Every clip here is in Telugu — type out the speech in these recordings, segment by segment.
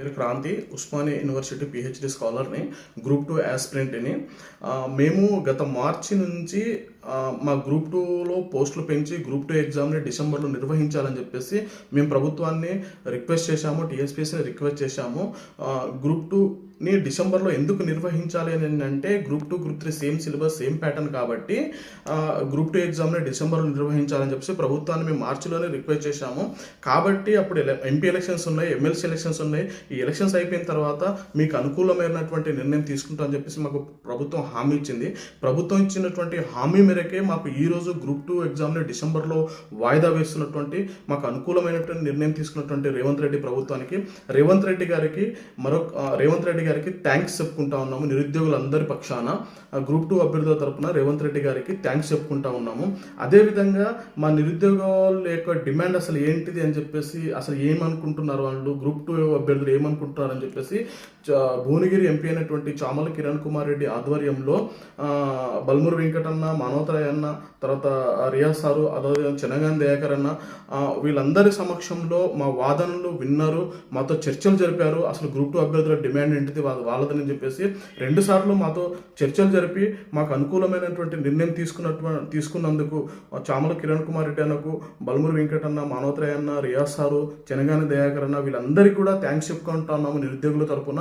పేరు క్రాంతి. ఉస్మానియా యూనివర్సిటీ పిహెచ్డి స్కాలర్ని గ్రూప్ టూ యాస్పిరెంట్ని. మేము గత మార్చి నుంచి మా గ్రూప్ టూలో పోస్టులు పెంచి గ్రూప్ టూ ఎగ్జామ్ని డిసెంబర్లో నిర్వహించాలని చెప్పేసి మేము ప్రభుత్వాన్ని రిక్వెస్ట్ చేశాము టీఎస్పీఎస్ని రిక్వెస్ట్ చేశాము. గ్రూప్ టూని డిసెంబర్లో ఎందుకు నిర్వహించాలి అని అంటే group two group three same syllabus same pattern కాబట్టి గ్రూప్ టూ ఎగ్జామ్ని డిసెంబర్లో నిర్వహించాలని చెప్పేసి ప్రభుత్వాన్ని మేము మార్చిలోనే రిక్వెస్ట్ చేశాము. కాబట్టి అప్పుడు ఎంపీ ఎలక్షన్స్ ఉన్నాయి ఎమ్మెల్సీ ఎలక్షన్స్ ఉన్నాయి. ఈ ఎలక్షన్స్ అయిపోయిన తర్వాత మీకు అనుకూలమైనటువంటి నిర్ణయం తీసుకుంటామని చెప్పేసి మాకు ప్రభుత్వం హామీ ఇచ్చింది. ప్రభుత్వం ఇచ్చినటువంటి హామీ మేరకే మాకు ఈ రోజు గ్రూప్ టూ ఎగ్జామ్ని డిసెంబర్లో వాయిదా వేస్తున్నటువంటి మాకు అనుకూలమైనటువంటి నిర్ణయం తీసుకున్నటువంటి రేవంత్ రెడ్డి ప్రభుత్వానికి. రేవంత్ రెడ్డి గారికి మరొక రేవంత్ రెడ్డి గారికి థ్యాంక్స్ చెప్పుకుంటా ఉన్నాము. నిరుద్యోగులందరి పక్షాన గ్రూప్ టూ అభ్యర్థుల తరపున రేవంత్ రెడ్డి గారికి థ్యాంక్స్ చెప్పుకుంటా ఉన్నాము. అదేవిధంగా మా నిరుద్యోగాల యొక్క డిమాండ్ అసలు ఏంటిది అని చెప్పేసి అసలు ఏమనుకుంటున్నారు వాళ్ళు? గ్రూప్ టూ అభ్యర్థులు ఏమనుకుంటున్నారు చెప్పేసి భువనగిరి ఎంపీ అయినటువంటి చామల కిరణ్ కుమార్ రెడ్డి ఆధ్వర్యంలో ఆ, బల్మూరు వెంకటన్న మానవతరాయ్ అన్న తర్వాత రియాజ్ సారు అదేవిధంగా చెనగాన్ దయాకర్ అన్న వీళ్ళందరి సమక్షంలో మా వాదనలు విన్నారు మాతో చర్చలు జరిపారు. అసలు గ్రూప్ టూ అభ్యర్థుల డిమాండ్ ఏంటిది? వాళ్ళ వాళ్ళదని చెప్పేసి రెండు సార్లు మాతో చర్చలు జరిపి మాకు అనుకూలమైనటువంటి నిర్ణయం తీసుకున్నట్టు తీసుకున్నందుకు చామల కిరణ్ కుమార్ రెడ్డి అన్నకు బల్మూరు వెంకటన్న మానవతరాయ్ అన్న రియాజ్ సారు చెనగాని దయాకర్ అన్న వీళ్ళందరికీ కూడా థ్యాంక్స్ చెప్పుకుంటున్నాము నిరుద్యోగుల తరపున.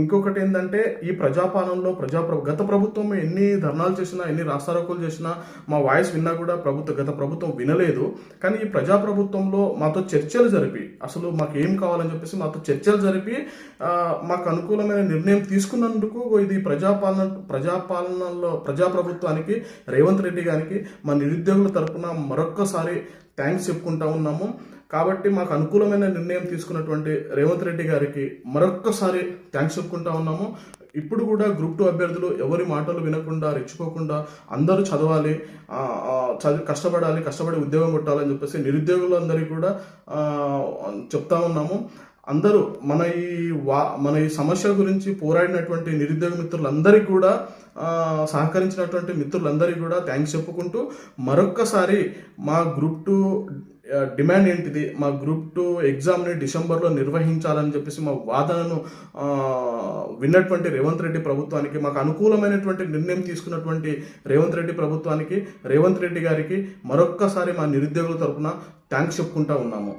ఇంకొకటి ఏంటంటే ఈ ప్రజాపాలనలో ప్రజా గత ప్రభుత్వం ఎన్ని ధర్నాలు చేసినా ఎన్ని రాస్తారోకులు చేసినా మా వాయిస్ విన్నా కూడా ప్రభుత్వ గత ప్రభుత్వం వినలేదు. కానీ ఈ ప్రజా ప్రభుత్వంలో మాతో చర్చలు జరిపి అసలు మాకు ఏం కావాలని చెప్పేసి మాతో చర్చలు జరిపి మాకు అనుకూలమైన నిర్ణయం తీసుకున్నందుకు ఇది ప్రజాపాలన ప్రజాపాలనలో ప్రజాప్రభుత్వానికి రేవంత్ రెడ్డి గారికి మా నిరుద్యోగుల తరపున మరొక్కసారి థ్యాంక్స్ చెప్పుకుంటా ఉన్నాము. కాబట్టి మాకు అనుకూలమైన నిర్ణయం తీసుకున్నటువంటి రేవంత్ రెడ్డి గారికి మరొక్కసారి థ్యాంక్స్ చెప్పుకుంటా ఉన్నాము. ఇప్పుడు కూడా గ్రూప్ టూ అభ్యర్థులు ఎవరి మాటలు వినకుండా రెచ్చిపోకుండా అందరూ చదవాలి చదివి కష్టపడాలి కష్టపడి ఉద్యోగం కొట్టాలని చెప్పేసి నిరుద్యోగులందరికీ కూడా చెప్తా ఉన్నాము. అందరూ మన ఈ వా మన ఈ సమస్య గురించి పోరాడినటువంటి నిరుద్యోగ మిత్రులందరికీ కూడా సహకరించినటువంటి మిత్రులందరికీ కూడా థ్యాంక్స్ చెప్పుకుంటూ మరొక్కసారి మా గ్రూప్ టూ డిమాండ్ ఏంటిది? మా గ్రూప్ టూ ఎగ్జామ్ని డిసెంబర్లో నిర్వహించాలని చెప్పేసి మా వాదనను విన్నటువంటి రేవంత్ రెడ్డి ప్రభుత్వానికి మాకు అనుకూలమైనటువంటి నిర్ణయం తీసుకున్నటువంటి రేవంత్ రెడ్డి ప్రభుత్వానికి రేవంత్ రెడ్డి గారికి మరొక్కసారి మా నిరుద్యోగుల తరపున థ్యాంక్స్ చెప్పుకుంటా ఉన్నాము.